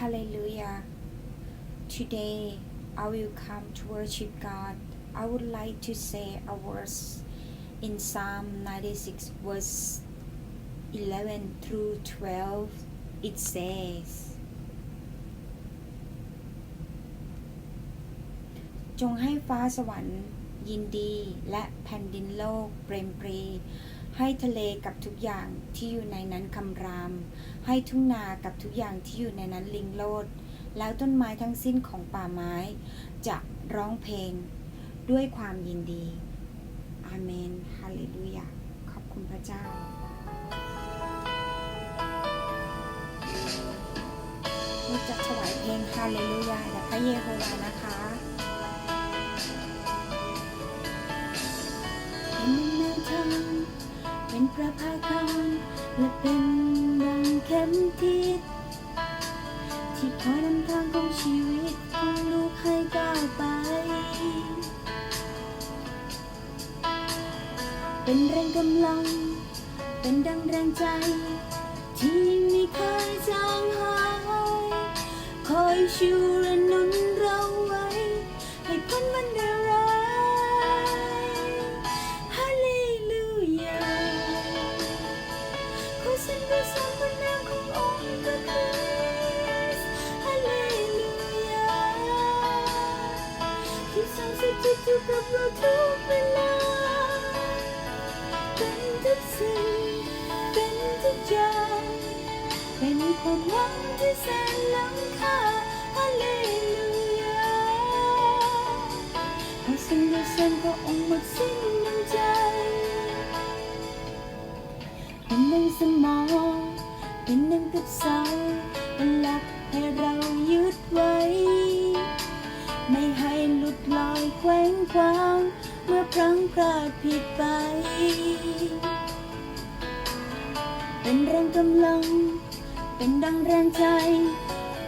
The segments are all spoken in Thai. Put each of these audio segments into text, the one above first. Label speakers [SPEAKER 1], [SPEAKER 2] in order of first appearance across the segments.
[SPEAKER 1] Hallelujah. Today I will come to worship God. I would like to say a verse in Psalm 96, verse 11 through 12. It says, จงให้ฟ้าสวรรค์ยินดีและแผ่นดินโลกเปรมปรี ให้ทะเลกับทุกอย่างที่อยู่ในนั้นคำราม ให้ทุ่งนากับทุกอย่างที่อยู่ในนั้นลิงโลด แล้วต้นไม้ทั้งสิ้นของป่าไม้ จะร้องเพลง ด้วยความยินดี อาเมน ฮาเลลูยา ขอบคุณพระเจ้าเราจะถวายเพลงฮาเลลูยาแด่พระเยโฮวานะคะ เป็นประภาคารและเป็นดังเข็มทิศที่คอยนำทางของชีวิตของลูกให้ก้าวไป เป็นแรงกำลัง เป็นดังแรงใจ ที่ไม่เคยจางหายคอยชูและ อยู่กับเราทุกเวลาเป็นทุกสิ่งเป็นทุกอย่างเป็นความหวังที่แสนล้ำค่าฮาเลลูยาขอสรรเสริญพระองค์หมดสิ้นน้ำใจเป็นดังสมองเป็นดังกับเสาเป็นหลักให้เรายึดไว้ ไม่ให้หลุดลอยแขวงคว้าง เมื่อพลั้งพลาดผิดไป เป็นแรงกำลัง เป็นดังแรงใจ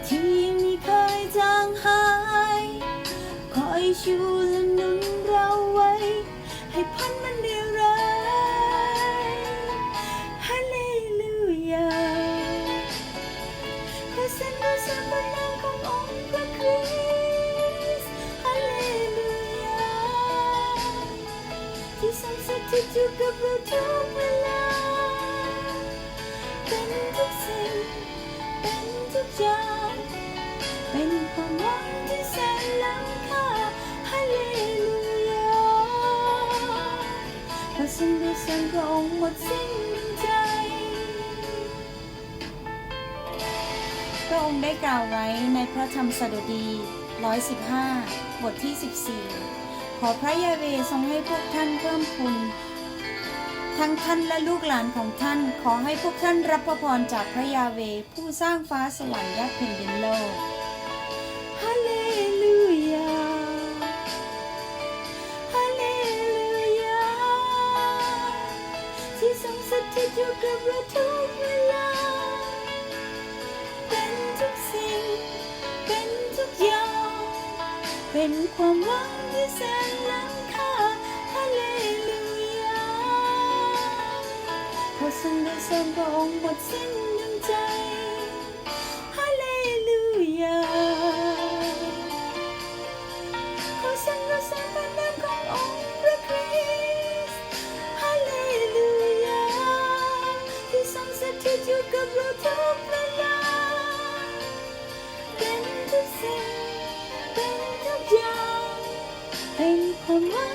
[SPEAKER 1] ที่ไม่เคยจางหาย คอยชูและนุนเราไว้ ให้พ้นมันได้ร้ายฮาเลลูยาขอเสริญพระนาม อยู่กับเราทุกเวลา เป็นทุกสิ่ง เป็นทุกอย่าง เป็นความหวังที่แสนล้ำค่าฮาเลลูยาขอสรรเสริญพระองค์หมดสิ้นใจพระองค์ได้กล่าวไว้ในพระธรรมสดุดี 115 บทที่ 14 ขอพระยาเวทรงให้พวกท่านเพิ่มพูน ทั้งท่านและลูกหลานของท่านขอให้พวกท่านรับพระพรจากพระยาเวผู้สร้างฟ้าสวรรค์และแผ่นดินโลกฮาเลลูยาฮาเลลูยาที่ทรงสถิตอยู่กับเราทุกเวลา เป็นทุกสิ่ง เป็นทุกอย่าง เป็นความหวังที่แสนล้ำ ขอสรรเสริญพระองค์หมดสิ้นน้ำใจฮาเลลูยาขอสรรเสริญพระนา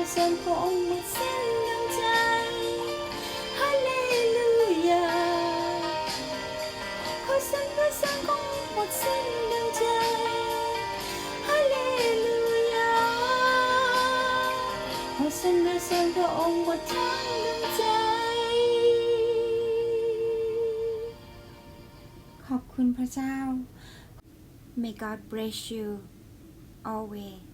[SPEAKER 1] สรรเสริญพระองค์หมดสิ้นน้ำใจฮาเลลูยาขอสรรเสริญของหมดสิ้นดังใจฮาเลลูยาขอสรรเสริญพระองค์หมดทั้งดวงใจ ขอบคุณพระเจ้า May God bless you always